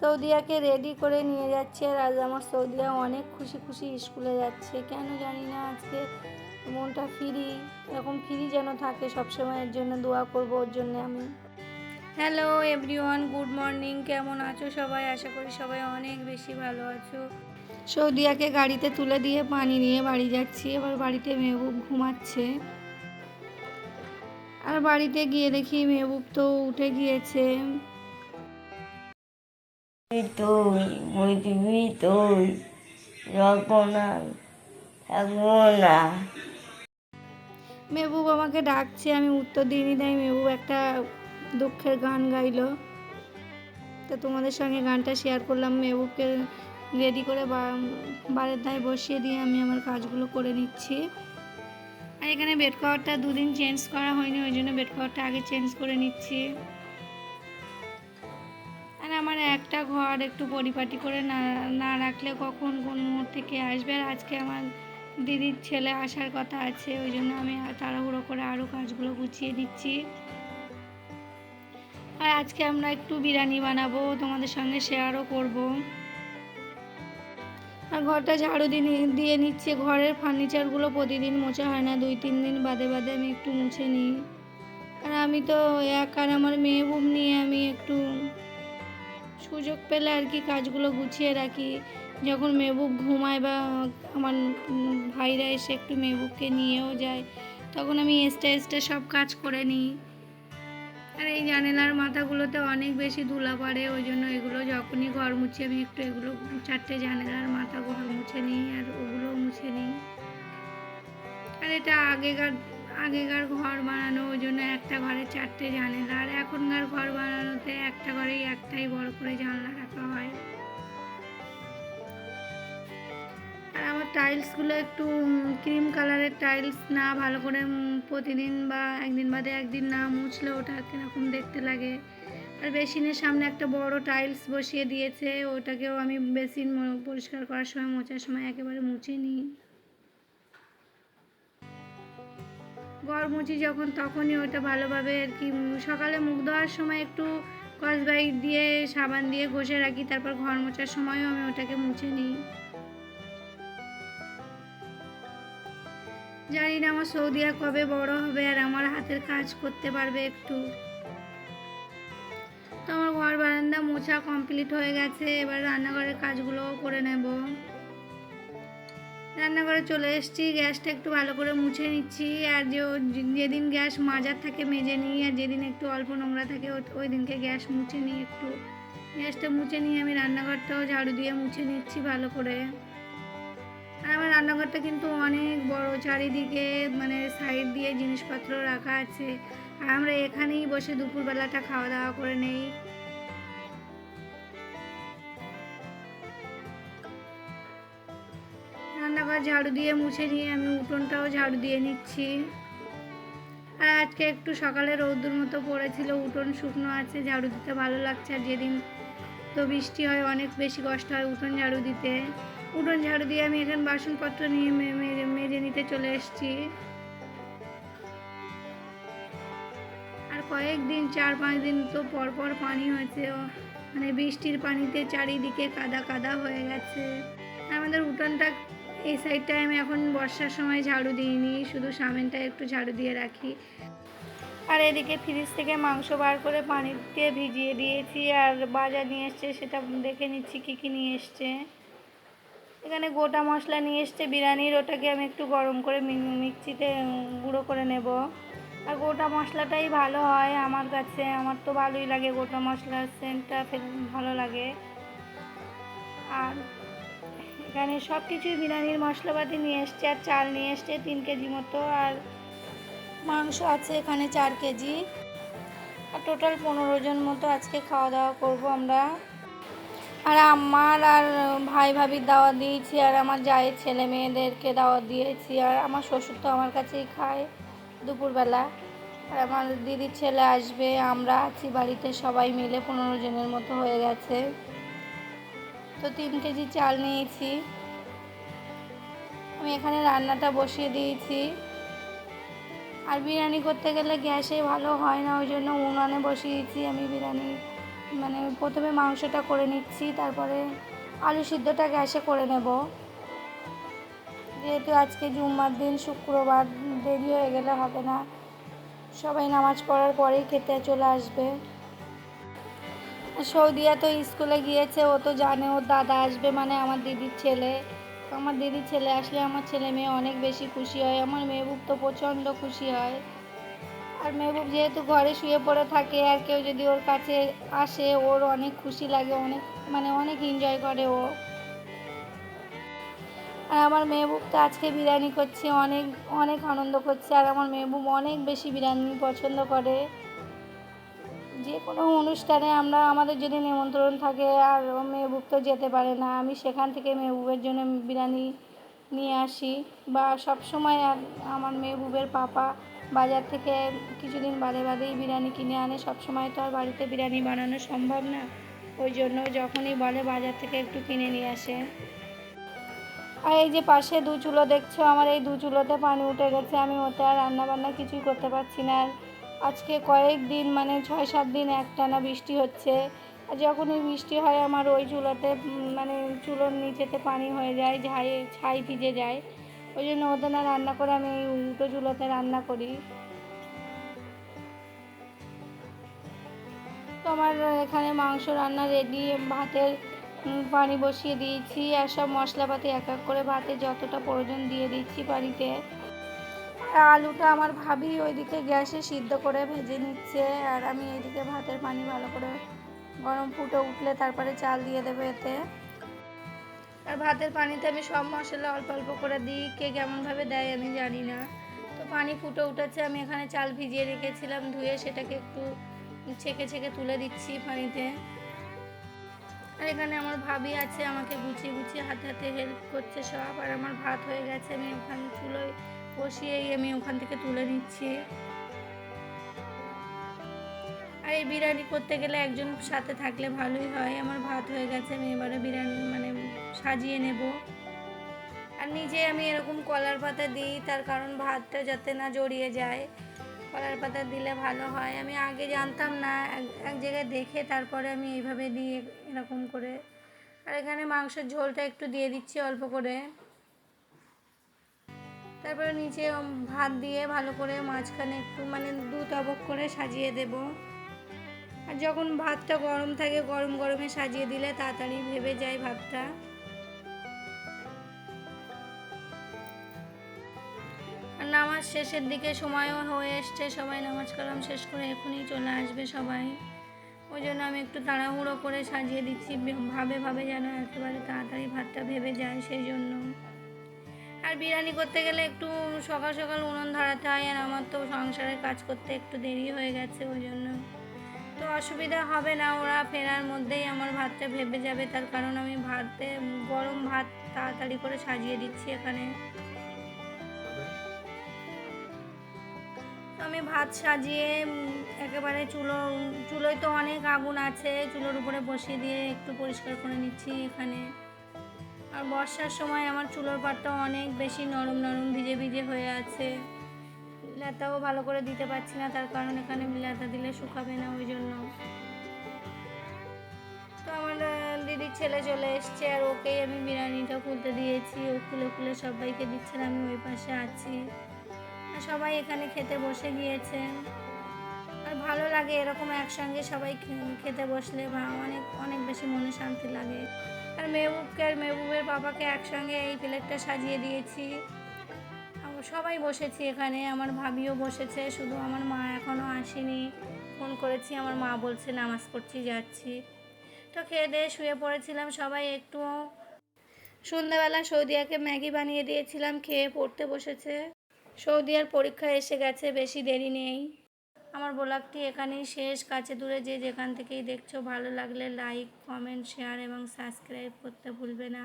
সৌদিয়াকে ready করে নিয়ে যাচ্ছে আর আজ আমার সৌদিয়া অনেক খুশি খুশি স্কুলে যাচ্ছে। কেন জানি না আজকে মনটা ফ্রি এরকম ফ্রি যেন থাকে সবসময়ের জন্য দোয়া করব ওর জন্য আমি। হ্যালো এভরিওয়ান গুড মর্নিং কেমন আছো সবাই? আশা করি সবাই অনেক বেশি ভালো আছো। সৌদিয়াকে গাড়িতে তুলে দিয়ে পানি নিয়ে বাড়ি যাচ্ছি এবার বাড়িতে মেহবুব ঘুমাচ্ছে। আর বাড়িতে গিয়ে দেখি মেহবুব তো উঠে গিয়েছে। তুই বুঝবি তুই থাকব না মেহবুব আমাকে ডাকছে, আমি উত্তর দিইনি, তাই মেহবুব একটা দুঃখের গান গাইলো। তো তোমাদের সঙ্গে গানটা শেয়ার করলাম, মেহবুবকে রেডি করে বা- বারের ধায় বসিয়ে দিয়ে আমি আমার কাজগুলো করে নিচ্ছি। আর এখানে বেড কভারটা দুদিন চেঞ্জ করা হয়নি, ওই জন্য বেড কভারটা আগে চেঞ্জ করে নিচ্ছি। আমার একটা ঘর একটু পরিপাটি করে না না রাখলে কখন কোন মুহূর্তে কে আসবে? আর আজকে আমার দিদির ছেলে আসার কথা আছে, ওই জন্য আমি তাড়াহুড়ো করে আরও কাজগুলো গুছিয়ে দিচ্ছি আর আজকে আমরা একটু বিরিয়ানি বানাবো, তোমাদের সঙ্গে শেয়ারও করব। আর ঘরটা ঝাড়ু দিয়ে দিয়ে নিচ্ছে। ঘরের ফার্নিচারগুলো প্রতিদিন মোছা হয় না, দুই তিন দিন বাদে বাদে আমি একটু মুছে নিই। আর আমি তো এক আর আমার মেয়ে বুম নিয়ে আমি একটু সুযোগ পেলে আর কি কাজগুলো গুছিয়ে রাখি। যখন মেহবুব ঘুমায় বা আমার ভাইরা এসে একটু মেহবুবকে নিয়েও যায়, তখন আমি এক্সট্রা এক্সট্রা সব কাজ করে নিই। আর এই জানালার মাথাগুলোতে অনেক বেশি ধুলা পড়ে, ওই জন্য এগুলো যখনই ঘর মুছি আমি একটু এগুলো চারটে জানালার মাথা ঘর মুছে নিই আর ওগুলোও মুছে নিই। আর এটা আগেকার আগেকার ঘর বানানো, ওই জন্য একটা ঘরে চারটে জানালা, আর এখনকার ঘর বানানোতে একটা ঘরেই একটাই বড় করে জানলা রাখা হয়। আর আমার টাইলসগুলো একটু ক্রিম কালারের টাইলস না ভালো করে প্রতিদিন বা একদিন বাদে একদিন না মুছলে ওটা কীরকম দেখতে লাগে। আর বেসিনের সামনে একটা বড় টাইলস বসিয়ে দিয়েছে, ওটাকেও আমি বেসিন পরিষ্কার করার সময়, মোছার সময় একেবারে মুছে নিই। মুছি যখন, তখনই ওটা ভালোভাবে আর কি সকালে মুখ ধোয়ার সময় একটু কসবাইট দিয়ে সাবান দিয়ে ঘষে রাখি, তারপর ঘর মোছার সময়ও আমি ওটাকে মুছে নিই। জানি না আমার সৌদিয়া কবে বড় হবে আর আমার হাতের কাজ করতে পারবে একটু। তো আমার ঘর বারান্দা মোছা কমপ্লিট হয়ে গেছে, এবার রান্নাঘরের কাজগুলোও করে নেব। রান্নাঘরে চলে এসেছি, গ্যাসটা একটু ভালো করে মুছে নিচ্ছি। আর যে যেদিন গ্যাস মাজার থাকে মেজে নিই, আর যেদিন একটু অল্প নোংরা থাকে ওই দিনকে গ্যাস মুছে নিই একটু। গ্যাসটা মুছে নিয়ে আমি রান্নাঘরটাও ঝাড়ু দিয়ে মুছে নিচ্ছি ভালো করে। আর আমার রান্নাঘরটা কিন্তু অনেক বড়, চারিদিকে মানে সাইড দিয়ে জিনিসপত্র রাখা আছে। আর আমরা এখানেই বসে দুপুরবেলাটা খাওয়া দাওয়া করে নেই। রান্নাঘর ঝাড়ু দিয়ে মুছে নিয়ে আমি উঠোনটাও ঝাড়ু দিয়ে নিচ্ছি। আর আজকে একটু সকালে রৌদ্র মতো পড়েছিল, উঠোন শুকনো আছে, ঝাড়ু দিতে ভালো লাগছে। আর যেদিন তো বৃষ্টি হয়, অনেক বেশি কষ্ট হয় উঠোন ঝাড়ু দিতে। উঠোন ঝাড়ু দিয়ে আমি এখানে বাসনপত্র নিয়ে মেজে নিতে চলে এসেছি। আর কয়েকদিন, চার পাঁচ দিন তো পর পর পানি হয়েছে। মানে বৃষ্টির পানিতে চারিদিকে কাদা কাদা হয়ে গেছে। আমাদের উঠোনটা এই সাইডটায় আমি এখন বর্ষার সময় ঝাড়ু দিইনি, শুধু সামনেটা একটু ঝাড়ু দিয়ে রাখি। আর এদিকে ফ্রিজ থেকে মাংস বার করে পানিতে ভিজিয়ে দিয়েছি, আর বাজার নিয়ে এসছে, সেটা দেখে নিচ্ছি কী কী নিয়ে এসছে। এখানে গোটা মশলা নিয়ে এসছে, বিরিয়ানির ওটাকে আমি একটু গরম করে মিক্সিতে গুঁড়ো করে নেব। আর গোটা মশলাটাই ভালো হয় আমার কাছে, আমার তো ভালোই লাগে গোটা মশলার সেন্টটা ভালো লাগে। আর এখানে সব কিছুই বিরিয়ানির মশলাপাতি নিয়ে এসছে, আর চাল নিয়ে এসছে, তিন কেজি মতো, আর মাংস আছে এখানে চার কেজি। আর টোটাল পনেরো জন মতো আজকে খাওয়া দাওয়া করব আমরা। আর আমার আর ভাই ভাবির দাওয়া দিয়েছি, আর আমার জায়ের ছেলে মেয়েদেরকে দাওয়া দিয়েছি, আর আমার শ্বশুর তো আমার কাছেই খায় দুপুরবেলা। আর আমার দিদির ছেলে আসবে, আমরা আছি বাড়িতে সবাই মিলে, পনেরো জনের মতো হয়ে গেছে। তো তিন কেজি চাল নিয়েছি। আমি এখানে রান্নাটা বসিয়ে দিয়েছি। আর বিরিয়ানি করতে গেলে গ্যাসে ভালো হয় না, ওই জন্য উনানে বসিয়েছি আমি বিরিয়ানি মানে প্রথমে মাংসটা করে নিচ্ছি, তারপরে আলু সিদ্ধটা গ্যাসে করে নেব। যেহেতু আজকে জুম্মার দিন, শুক্রবার, দেরি হয়ে গেলে হবে না। সবাই নামাজ পড়ার পরেই খেতে চলে আসবে। সৌদিয়া তো স্কুলে গিয়েছে, ও তো জানে, ওর দাদা আসবে মানে আমার দিদির ছেলে। আমার দিদির ছেলে আসলে আমার ছেলে মেয়ে অনেক বেশি খুশি হয়, আমার মেহবুব তো প্রচণ্ড খুশি হয়। আর মেহবুব যেহেতু ঘরে শুয়ে পড়ে থাকে, আর কেউ যদি ওর কাছে আসে, ওর অনেক খুশি লাগে, অনেক মানে অনেক এনজয় করে ও। আর আমার মেহবুব তো আজকে বিরিয়ানি করছে, অনেক অনেক আনন্দ করছে, আর আমার মেহবুব অনেক বেশি বিরিয়ানি পছন্দ করে। যে কোনো অনুষ্ঠানে আমরা, আমাদের যদি নিমন্ত্রণ থাকে আর মেহবুব তো যেতে পারে না, আমি সেখান থেকে মেহবুবের জন্য বিরিয়ানি নিয়ে আসি। বা সব সময় আমার মেহবুবের পাপা বাজার থেকে কিছুদিন বাদে বাদেই বিরিয়ানি কিনে আনে। সব সময় তো আর বাড়িতে বিরিয়ানি বানানো সম্ভব না। ওই জন্য যখনই বলে বাজার থেকে একটু কিনে নিয়ে আসে। আর এই যে পাশে দু চুলো দেখছ, আমার এই দু চুলোতে পানি উঠে গেছে। আমি ওতে আর রান্না বান্না কিছুই করতে পারছি না। আর আজকে কয়েক দিন মানে ছয় সাত দিন একটানা বৃষ্টি হচ্ছে। আর যখনই বৃষ্টি হয়, আমার ওই চুলোতে মানে চুলোর নিচেতে পানি হয়ে যায়, ছাই ছাই ভিজে যায়। ওই জন্য ওদের না রান্না করে আমি উল্টো চুলোতে রান্না করি। তো আমার এখানে মাংস রান্না রেডি ভাতের পানি বসিয়ে দিয়েছি, আর সব মশলাপাতি এক এক করে ভাতে যতটা প্রয়োজন দিয়ে দিচ্ছি পানিতে আলুটা আমার ভাবি ওইদিকে গ্যাসে সিদ্ধ করে ভেজে নিচ্ছে, আর আমি এইদিকে ভাতের পানি ভালো করে গরম ফুটে উঠলে তারপরে চাল দিয়ে দেবে এতে। আর ভাতের পানিতে আমি সব মশলা অল্প অল্প করে দিই, কে কেমনভাবে দেয় আমি জানি না। তো পানি ফুটে উঠেছে, আমি এখানে চাল ভিজিয়ে রেখেছিলাম, ধুয়ে সেটাকে একটু ছেঁকে ছেঁকে তুলে দিচ্ছি পানিতে। আর এখানে আমার ভাবি আছে, আমাকে গুছিয়ে গুছিয়ে হাতে হাতে হেল্প করছে সব, আর আমার ভাত হয়ে গেছে, আমি ওখানে চুলোয় বসিয়েই আমি ওখান থেকে তুলে নিচ্ছি। আর এই বিরিয়ানি করতে গেলে একজন সাথে থাকলে ভালোই হয়। আমার ভাত হয়ে গেছে, আমি এবারে বিরিয়ানি মানে সাজিয়ে নেব। আর নিজে আমি এরকম কলার পাতা দিই, তার কারণ ভাতটা যাতে না জড়িয়ে যায়। কলার পাতা দিলে ভালো হয়। আমি আগে জানতাম না, এক জায়গায় দেখে তারপরে আমি এইভাবে দিই এরকম করে। আর এখানে মাংসের ঝোলটা একটু দিয়ে দিচ্ছি অল্প করে। তারপরে নিচে ভাত দিয়ে ভালো করে মাঝখানে একটু মানে দু তবক করে সাজিয়ে দেব। আর যখন ভাতটা গরম থাকে, গরম গরমে সাজিয়ে দিলে তাড়াতাড়ি ভেবে যায় ভাতটা। আর নামাজ শেষের দিকে সময়ও হয়ে এসছে, সবাই নামাজ কালাম শেষ করে এখনই চলে আসবে সবাই। ওই জন্য আমি একটু তাড়াহুড়ো করে সাজিয়ে দিচ্ছি, ভাবে ভাবে যেন একেবারে তাড়াতাড়ি ভাতটা ভেবে যায়, সেই জন্য। আর বিরিয়ানি করতে গেলে একটু সকাল সকাল উনুন ধরাতে হয়, আর আমার তো সংসারের কাজ করতে একটু দেরি হয়ে গেছে ওই জন্য। তো অসুবিধা হবে না, ওরা ফেরার মধ্যেই আমার ভাতটা ভেবে যাবে, তার কারণ আমি ভাতে, গরম ভাত তাড়াতাড়ি করে সাজিয়ে দিচ্ছি এখানে। আমি ভাত সাজিয়ে একেবারে চুলো, চুলোয় তো অনেক আগুন আছে, চুলোর উপরে বসিয়ে দিয়ে একটু পরিষ্কার করে নিচ্ছি এখানে। আর বর্ষার সময় আমার চুলোর পাটটা অনেক বেশি নরম নরম ভিজে ভিজে হয়ে আছে। লেতাও ভালো করে দিতে পারছি না, তার কারণ এখানে লেতা দিলে শুকাবে না ওই জন্য। তো আমার দিদির ছেলে চলে এসছে আর ওকেই আমি বিরিয়ানিটা খুলতে দিয়েছি। ও খুলে খুলে সবাইকে দিচ্ছে আমি ওই পাশে আছি। আর সবাই এখানে খেতে বসে গিয়েছে। আর ভালো লাগে এরকম একসঙ্গে সবাই খেতে বসলে বা অনেক অনেক বেশি মনে শান্তি লাগে। আর মেহবুবকে আর মেহবুবের বাবাকে একসঙ্গে এই প্লেটটা সাজিয়ে দিয়েছি। সবাই বসেছি এখানে, আমার ভাবিও বসেছে, শুধু আমার মা এখনও আসেনি। ফোন করেছি, আমার মা বলছে নামাজ পড়ছি, যাচ্ছি। তো খেয়ে দিয়ে শুয়ে পড়েছিলাম সবাই একটু। সন্ধ্যাবেলা সৌদিয়াকে ম্যাগি বানিয়ে দিয়েছিলাম, খেয়ে পড়তে বসেছে। সৌদিয়ার পরীক্ষা এসে গেছে, বেশি দেরি নেই। আমার ব্লগটি এখানেই শেষ। কাছে দূরে যে যেখান থেকেই দেখছ, ভালো লাগলে লাইক কমেন্ট শেয়ার এবং সাবস্ক্রাইব করতে ভুলবে না।